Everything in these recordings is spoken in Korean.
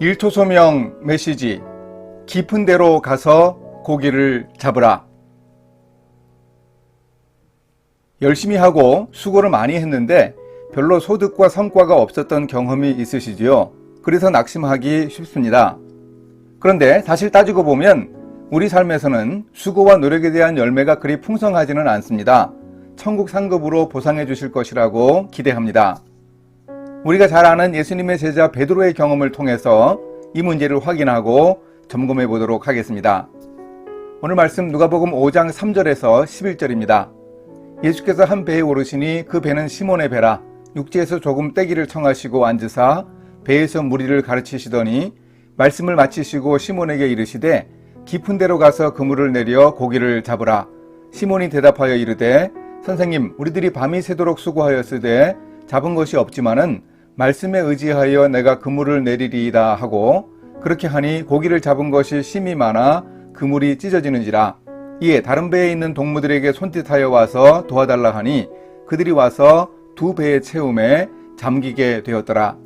일토소명 메시지 깊은 데로 가서 고기를 잡으라. 열심히 하고 수고를 많이 했는데 별로 소득과 성과가 없었던 경험이 있으시지요. 그래서 낙심하기 쉽습니다. 그런데 사실 따지고 보면 우리 삶에서는 수고와 노력에 대한 열매가 그리 풍성하지는 않습니다. 천국 상급으로 보상해 주실 것이라고 기대합니다. 우리가 잘 아는 예수님의 제자 베드로의 경험을 통해서 이 문제를 확인하고 점검해 보도록 하겠습니다. 오늘 말씀 누가복음 5장 3절에서 11절입니다. 예수께서 한 배에 오르시니 그 배는 시몬의 배라 육지에서 조금 떼기를 청하시고 앉으사 배에서 무리를 가르치시더니 말씀을 마치시고 시몬에게 이르시되 깊은 데로 가서 그물을 내려 고기를 잡으라. 시몬이 대답하여 이르되 선생님 우리들이 밤이 새도록 수고하였으되 잡은 것이 없지만은 말씀에 의지하여 내가 그물을 내리리이다 하고 그렇게 하니 고기를 잡은 것이 심이 많아 그물이 찢어지는지라. 이에 다른 배에 있는 동무들에게 손짓하여 와서 도와달라 하니 그들이 와서 두 배의 채움에 잠기게 되었더라.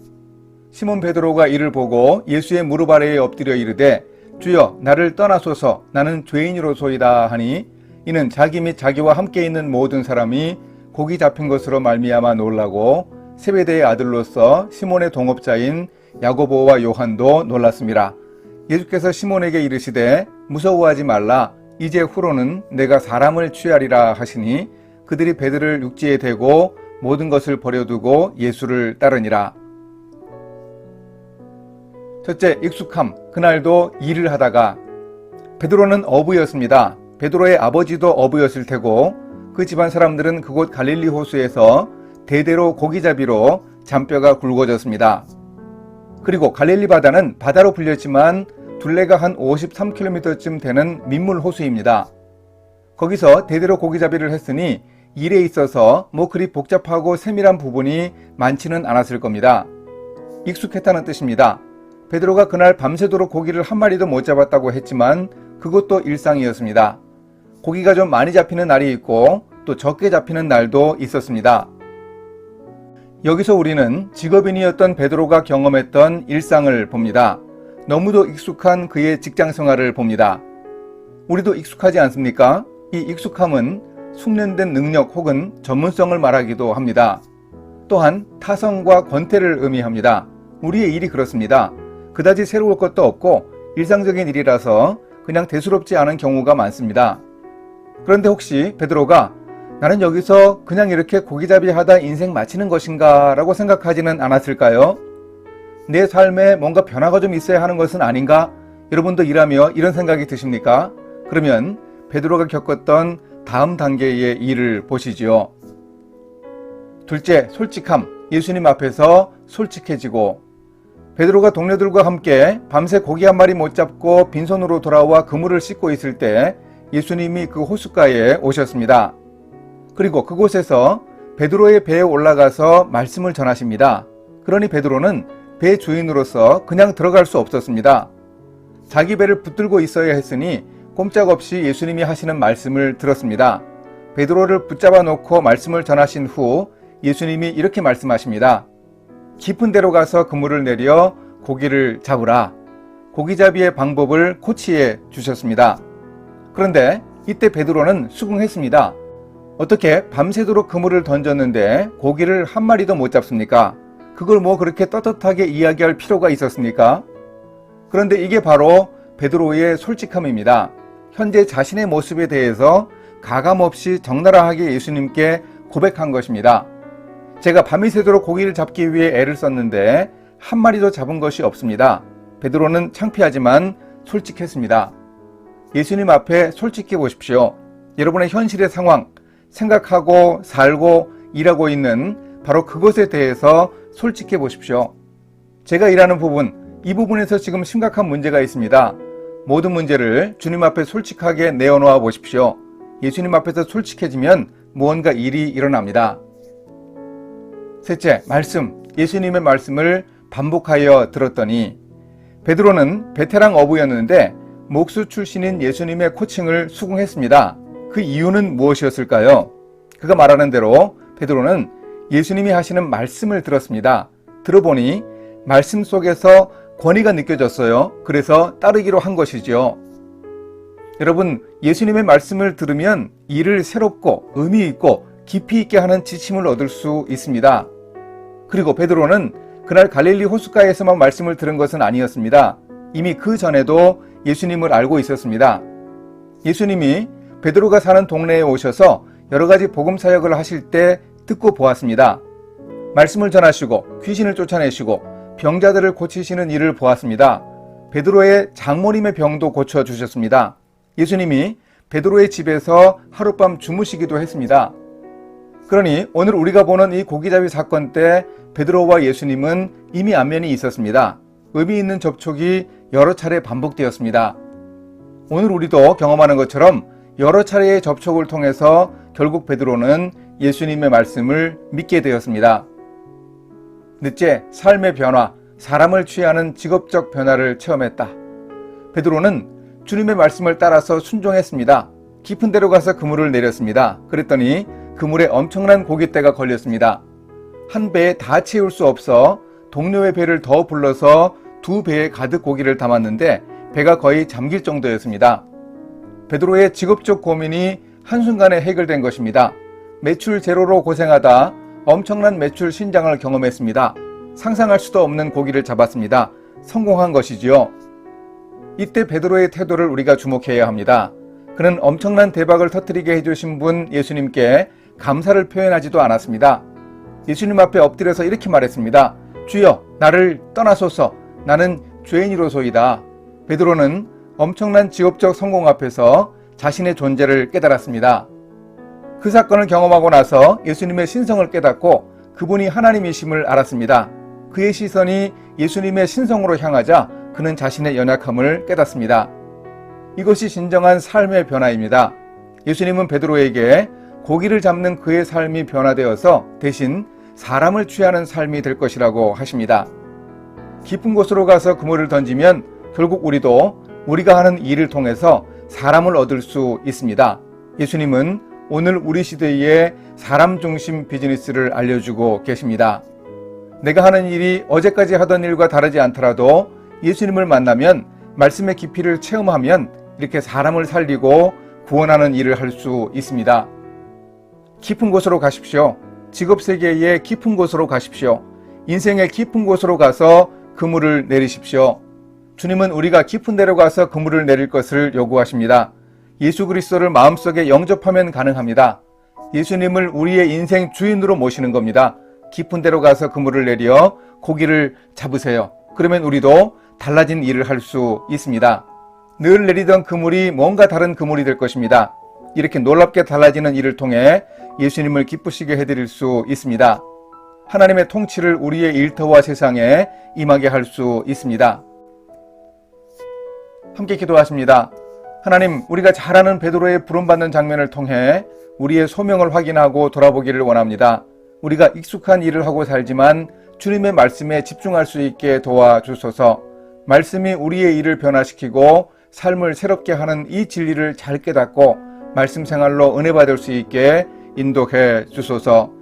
시몬 베드로가 이를 보고 예수의 무릎 아래에 엎드려 이르되 주여 나를 떠나소서. 나는 죄인으로소이다 하니 이는 자기 및 자기와 함께 있는 모든 사람이 고기 잡힌 것으로 말미암아 놀라고 세베대의 아들로서 시몬의 동업자인 야고보와 요한도 놀랐습니다. 예수께서 시몬에게 이르시되 무서워하지 말라 이제 후로는 내가 사람을 취하리라 하시니 그들이 배들을 육지에 대고 모든 것을 버려두고 예수를 따르니라. 첫째, 익숙함. 그날도 일을 하다가 베드로는 어부였습니다. 베드로의 아버지도 어부였을 테고 그 집안 사람들은 그곳 갈릴리 호수에서 대대로 고기잡이로 잔뼈가 굵어졌습니다. 그리고 갈릴리 바다는 바다로 불렸지만 둘레가 한 53km쯤 되는 민물 호수입니다. 거기서 대대로 고기잡이를 했으니 일에 있어서 뭐 그리 복잡하고 세밀한 부분이 많지는 않았을 겁니다. 익숙했다는 뜻입니다. 베드로가 그날 밤새도록 고기를 한 마리도 못 잡았다고 했지만 그것도 일상이었습니다. 고기가 좀 많이 잡히는 날이 있고 또 적게 잡히는 날도 있었습니다. 여기서 우리는 직업인이었던 베드로가 경험했던 일상을 봅니다. 너무도 익숙한 그의 직장 생활을 봅니다. 우리도 익숙하지 않습니까? 이 익숙함은 숙련된 능력 혹은 전문성을 말하기도 합니다. 또한 타성과 권태를 의미합니다. 우리의 일이 그렇습니다. 그다지 새로울 것도 없고 일상적인 일이라서 그냥 대수롭지 않은 경우가 많습니다. 그런데 혹시 베드로가 나는 여기서 그냥 이렇게 고기잡이 하다 인생 마치는 것인가 라고 생각하지는 않았을까요? 내 삶에 뭔가 변화가 좀 있어야 하는 것은 아닌가? 여러분도 일하며 이런 생각이 드십니까? 그러면 베드로가 겪었던 다음 단계의 일을 보시지요. 둘째, 솔직함. 예수님 앞에서 솔직해지고 베드로가 동료들과 함께 밤새 고기 한 마리 못 잡고 빈손으로 돌아와 그물을 씻고 있을 때 예수님이 그 호숫가에 오셨습니다. 그리고 그곳에서 베드로의 배에 올라가서 말씀을 전하십니다. 그러니 베드로는 배 주인으로서 그냥 들어갈 수 없었습니다. 자기 배를 붙들고 있어야 했으니 꼼짝없이 예수님이 하시는 말씀을 들었습니다. 베드로를 붙잡아 놓고 말씀을 전하신 후 예수님이 이렇게 말씀하십니다. 깊은 데로 가서 그물을 내려 고기를 잡으라. 고기잡이의 방법을 코치해 주셨습니다. 그런데 이때 베드로는 수긍했습니다. 어떻게 밤새도록 그물을 던졌는데 고기를 한 마리도 못 잡습니까? 그걸 뭐 그렇게 떳떳하게 이야기할 필요가 있었습니까? 그런데 이게 바로 베드로의 솔직함입니다. 현재 자신의 모습에 대해서 가감없이 적나라하게 예수님께 고백한 것입니다. 제가 밤이 새도록 고기를 잡기 위해 애를 썼는데 한 마리도 잡은 것이 없습니다. 베드로는 창피하지만 솔직했습니다. 예수님 앞에 솔직해 보십시오. 여러분의 현실의 상황, 생각하고 살고 일하고 있는 바로 그것에 대해서 솔직해 보십시오. 제가 일하는 부분, 이 부분에서 지금 심각한 문제가 있습니다. 모든 문제를 주님 앞에 솔직하게 내어놓아 보십시오. 예수님 앞에서 솔직해지면 무언가 일이 일어납니다. 셋째, 말씀. 예수님의 말씀을 반복하여 들었더니 베드로는 베테랑 어부였는데 목수 출신인 예수님의 코칭을 수긍했습니다. 그 이유는 무엇이었을까요? 그가 말하는 대로 베드로는 예수님이 하시는 말씀을 들었습니다. 들어보니 말씀 속에서 권위가 느껴졌어요. 그래서 따르기로 한 것이지요. 여러분, 예수님의 말씀을 들으면 일을 새롭고 의미 있고 깊이 있게 하는 지침을 얻을 수 있습니다. 그리고 베드로는 그날 갈릴리 호숫가에서만 말씀을 들은 것은 아니었습니다. 이미 그 전에도 예수님을 알고 있었습니다. 예수님이 베드로가 사는 동네에 오셔서 여러 가지 복음 사역을 하실 때 듣고 보았습니다. 말씀을 전하시고 귀신을 쫓아내시고 병자들을 고치시는 일을 보았습니다. 베드로의 장모님의 병도 고쳐 주셨습니다. 예수님이 베드로의 집에서 하룻밤 주무시기도 했습니다. 그러니 오늘 우리가 보는 이 고기잡이 사건 때 베드로와 예수님은 이미 안면이 있었습니다. 의미 있는 접촉이 여러 차례 반복되었습니다. 오늘 우리도 경험하는 것처럼 여러 차례의 접촉을 통해서 결국 베드로는 예수님의 말씀을 믿게 되었습니다. 넷째, 삶의 변화, 사람을 취하는 직업적 변화를 체험했다. 베드로는 주님의 말씀을 따라서 순종했습니다. 깊은 데로 가서 그물을 내렸습니다. 그랬더니 그물에 엄청난 고깃대가 걸렸습니다. 한 배에 다 채울 수 없어 동료의 배를 더 불러서 두 배에 가득 고기를 담았는데 배가 거의 잠길 정도였습니다. 베드로의 직업적 고민이 한순간에 해결된 것입니다. 매출 제로로 고생하다 엄청난 매출 신장을 경험했습니다. 상상할 수도 없는 고기를 잡았습니다. 성공한 것이지요. 이때 베드로의 태도를 우리가 주목해야 합니다. 그는 엄청난 대박을 터뜨리게 해주신 분 예수님께 감사를 표현하지도 않았습니다. 예수님 앞에 엎드려서 이렇게 말했습니다. 주여, 나를 떠나소서. 나는 죄인이로소이다. 베드로는 엄청난 직업적 성공 앞에서 자신의 존재를 깨달았습니다. 그 사건을 경험하고 나서 예수님의 신성을 깨닫고 그분이 하나님이심을 알았습니다. 그의 시선이 예수님의 신성으로 향하자 그는 자신의 연약함을 깨닫습니다. 이것이 진정한 삶의 변화입니다. 예수님은 베드로에게 고기를 잡는 그의 삶이 변화되어서 대신 사람을 취하는 삶이 될 것이라고 하십니다. 깊은 곳으로 가서 그물을 던지면 결국 우리도 우리가 하는 일을 통해서 사람을 얻을 수 있습니다. 예수님은 오늘 우리 시대에 사람 중심 비즈니스를 알려주고 계십니다. 내가 하는 일이 어제까지 하던 일과 다르지 않더라도 예수님을 만나면 말씀의 깊이를 체험하면 이렇게 사람을 살리고 구원하는 일을 할 수 있습니다. 깊은 곳으로 가십시오. 직업 세계의 깊은 곳으로 가십시오. 인생의 깊은 곳으로 가서 그물을 내리십시오. 주님은 우리가 깊은 데로 가서 그물을 내릴 것을 요구하십니다. 예수 그리스도를 마음속에 영접하면 가능합니다. 예수님을 우리의 인생 주인으로 모시는 겁니다. 깊은 데로 가서 그물을 내려 고기를 잡으세요. 그러면 우리도 달라진 일을 할 수 있습니다. 늘 내리던 그물이 뭔가 다른 그물이 될 것입니다. 이렇게 놀랍게 달라지는 일을 통해 예수님을 기쁘시게 해드릴 수 있습니다. 하나님의 통치를 우리의 일터와 세상에 임하게 할 수 있습니다. 함께 기도하십니다. 하나님, 우리가 잘 아는 베드로의 부름받는 장면을 통해 우리의 소명을 확인하고 돌아보기를 원합니다. 우리가 익숙한 일을 하고 살지만 주님의 말씀에 집중할 수 있게 도와주소서. 말씀이 우리의 일을 변화시키고 삶을 새롭게 하는 이 진리를 잘 깨닫고 말씀 생활로 은혜 받을 수 있게 인도해 주소서.